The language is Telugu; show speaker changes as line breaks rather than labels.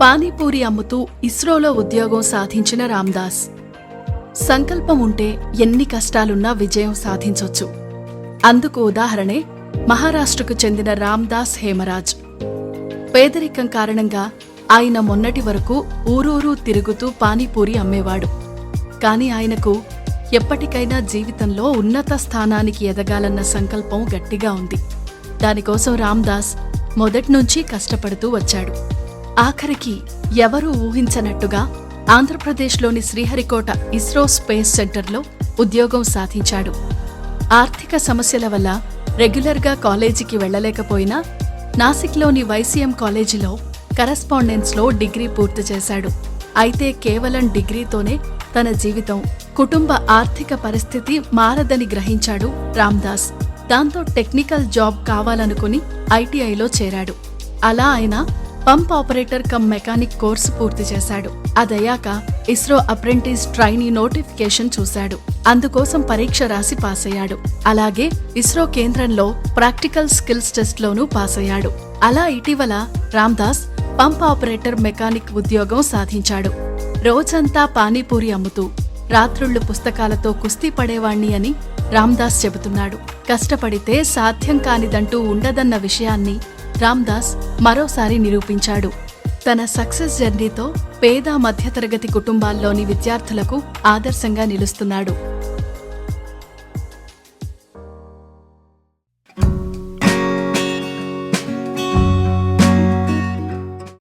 పానీపూరి అమ్ముతూ ఇస్రోలో ఉద్యోగం సాధించిన రామ్దాస్. సంకల్పం ఉంటే ఎన్ని కష్టాలున్నా విజయం సాధించొచ్చు. అందుకు ఉదాహరణే మహారాష్ట్రకు చెందిన రామ్దాస్ హేమరాజ్. పేదరికం కారణంగా ఆయన మొన్నటి వరకు ఊరూరు తిరుగుతూ పానీపూరి అమ్మేవాడు. కాని ఆయనకు ఎప్పటికైనా జీవితంలో ఉన్నత స్థానానికి ఎదగాలన్న సంకల్పం గట్టిగా ఉంది. దానికోసం రామ్దాస్ మొదట్నుంచి కష్టపడుతూ వచ్చాడు. ఆఖరికి ఎవరూ ఊహించనట్టుగా ఆంధ్రప్రదేశ్లోని శ్రీహరికోట ఇస్రో స్పేస్ సెంటర్లో ఉద్యోగం సాధించాడు. ఆర్థిక సమస్యల వల్ల రెగ్యులర్గా కాలేజీకి వెళ్ళలేకపోయినా నాసిక్లోని వైసీఎం కాలేజీలో కరస్పాండెన్స్లో డిగ్రీ పూర్తి చేశాడు. అయితే కేవలం డిగ్రీతోనే తన జీవితం కుటుంబ ఆర్థిక పరిస్థితి మారదని గ్రహించాడు రామ్దాస్. దాంతో టెక్నికల్ జాబ్ కావాలనుకుని ఐటీఐలో చేరాడు. అలా ఆయన pump operator cum mechanic course పూర్తి చేశాడు. అదయ్యాక ఇస్రో అప్రెంటిస్ ట్రైనీ నోటిఫికేషన్ చూశాడు. అందుకోసం పరీక్ష రాసి పాస్ అయ్యాడు అలాగే ఇస్రో కేంద్రంలో ప్రాక్టికల్ స్కిల్స్ టెస్ట్ లోనూ పాస్ అయ్యాడు అలా ఇటీవల రామ్దాస్ పంప్ ఆపరేటర్ మెకానిక్ ఉద్యోగం సాధించాడు. రోజంతా పానీపూరి అమ్ముతూ రాత్రుళ్ళు పుస్తకాలతో కుస్తీ పడేవాణ్ణి అని రామ్దాస్ చెబుతున్నాడు. కష్టపడితే సాధ్యం కానిదంటూ ఉండదన్న విషయాన్ని రామ్దాస్ మరోసారి నిరూపించాడు. తన సక్సెస్ జర్నీతో పేద మధ్యతరగతి కుటుంబాల్లోని విద్యార్థులకు ఆదర్శంగా నిలుస్తున్నాడు.